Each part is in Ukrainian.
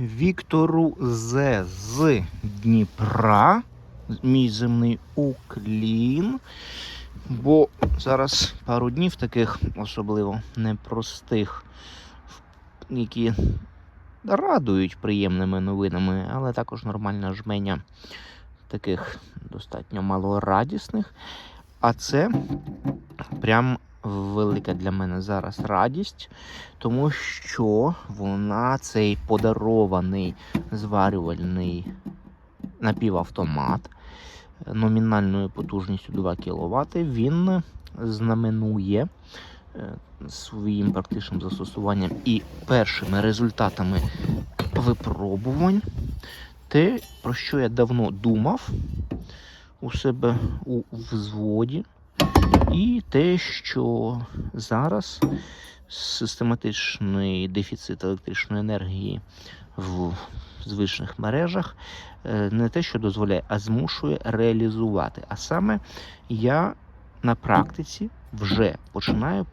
Віктору З з Дніпра. Мій земний уклін. Бо зараз пару днів таких особливо непростих, які радують приємними новинами, але також нормальна жменя таких достатньо малорадісних. А це прям велика для мене зараз радість, тому що вона цей подарований зварювальний напівавтомат номінальною потужністю 2 кВт, він знаменує е, своїм практичним застосуванням і першими результатами випробувань. Те, про що я давно думав у себе у взводі, і те, що зараз систематичний дефіцит електричної енергії в звичних мережах е, не те, що дозволяє, а змушує реалізувати. А саме я на практиці вже починаю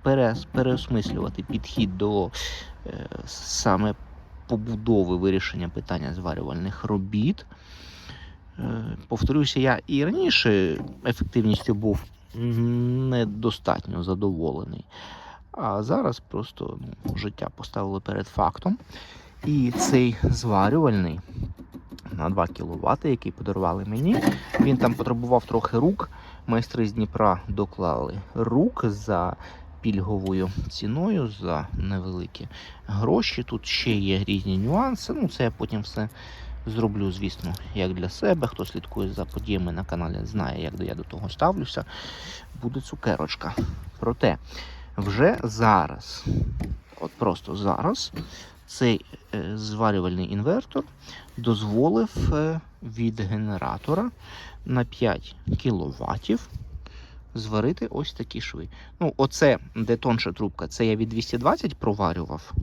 переосмислювати підхід до е, саме побудови вирішення питання зварювальних робіт. Е, Повторюся, я і раніше ефективністю був недостатньо задоволений. А зараз просто ну, життя поставило перед фактом. І цей зварювальний на 2 кВт, який подарували мені, він там потребував трохи рук. Майстри з Дніпра доклали рук за пільговою ціною за невеликі гроші. Тут ще є різні нюанси. Ну, це я потім все зроблю, звісно, як для себе. Хто слідкує за подіями на каналі, знає, як я до того ставлюся. Буде цукерочка. Проте вже зараз, от просто зараз, цей е, зварювальний інвертор дозволив е, від генератора на 5 кВт зварити ось такі шви. Ну, оце, де тонша трубка, це я від 220 проварював.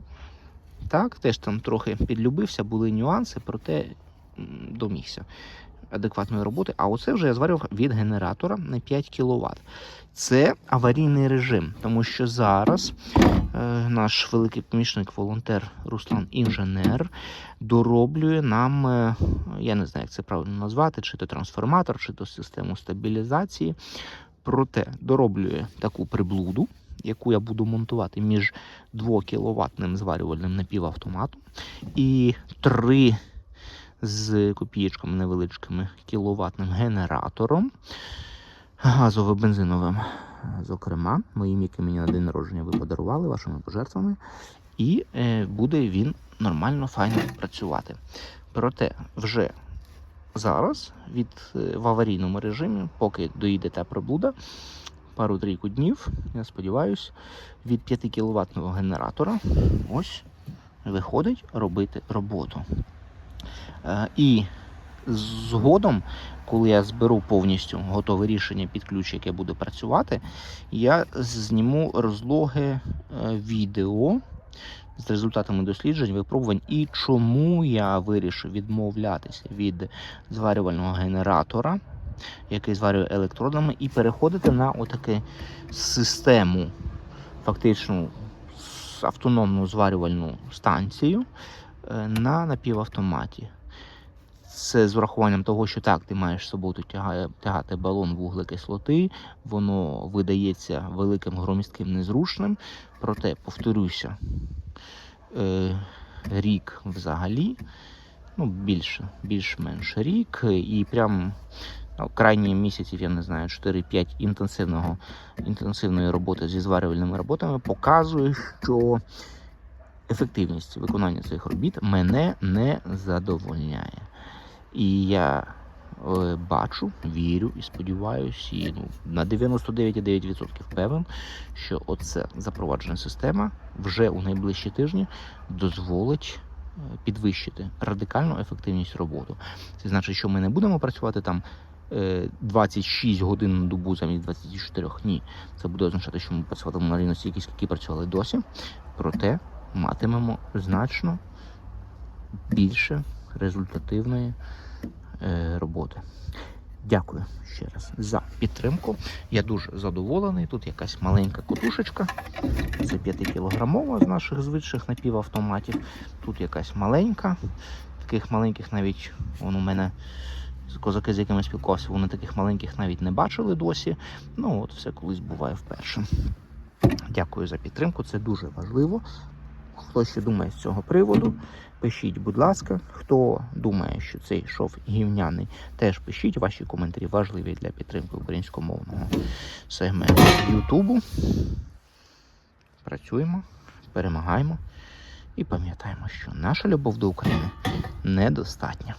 Так, теж там трохи підлюбився, були нюанси, проте домігся адекватної роботи. А оце вже я зварював від генератора на 5 кВт. Це аварійний режим, тому що зараз е, наш великий помічник, волонтер Руслан Інженер дороблює нам, е, я не знаю, як це правильно назвати, чи то трансформатор, чи то систему стабілізації. Проте дороблює таку приблуду, яку я буду монтувати між 2 кВт зварювальним напівавтоматом і 3 з копієчками невеличкими кіловатним генератором газово-бензиновим. Зокрема, моїм, який мені на день народження ви подарували вашими пожертвами, і е, буде він нормально, файно працювати. Проте вже зараз від, е, в аварійному режимі, поки доїде та приблуда, пару-трійку днів, я сподіваюся, від 5 кВт генератора ось виходить робити роботу. Е, І згодом, коли я зберу повністю готове рішення під ключ, яке буде працювати, я зніму розлоги е, відео з результатами досліджень, випробувань і чому я вирішив відмовлятися від зварювального генератора, який зварює електродами, і переходити на отаку систему, фактично автономну зварювальну станцію е, на напівавтоматі. Це з врахуванням того, що так, ти маєш з собою тягати балон вуглекислоти, воно видається великим громістким незручним. Проте, повторюся, е, рік взагалі, ну, більше, більш-менш рік, і прям крайні місяців, я не знаю, 4-5 інтенсивного, інтенсивної роботи зі зварювальними роботами показує, що ефективність виконання цих робіт мене не задовольняє. І я е, бачу, вірю і сподіваюся, і ну, на 99,9% певен, що оце запроваджена система вже у найближчі тижні дозволить е, підвищити радикальну ефективність роботи. Це значить, що ми не будемо працювати там 26 годин на добу замість 24. Ні. Це буде означати, що ми працюватимемо на рівні стільки, скільки працювали досі. Проте матимемо значно більше результативної е, роботи. Дякую ще раз за підтримку. Я дуже задоволений. Тут якась маленька котушечка. Це 5-кілограмова з наших звичних напівавтоматів. Тут якась маленька. Таких маленьких навіть вон у мене козаки, з якими спілкувався, вони таких маленьких навіть не бачили досі. Ну от все колись буває вперше. Дякую за підтримку, це дуже важливо. Хто ще думає з цього приводу, пишіть, будь ласка. Хто думає, що цей шов гівняний, теж пишіть ваші коментарі важливі для підтримки українськомовного сегменту Ютубу. Працюємо, перемагаємо і пам'ятаємо, що наша любов до України недостатня.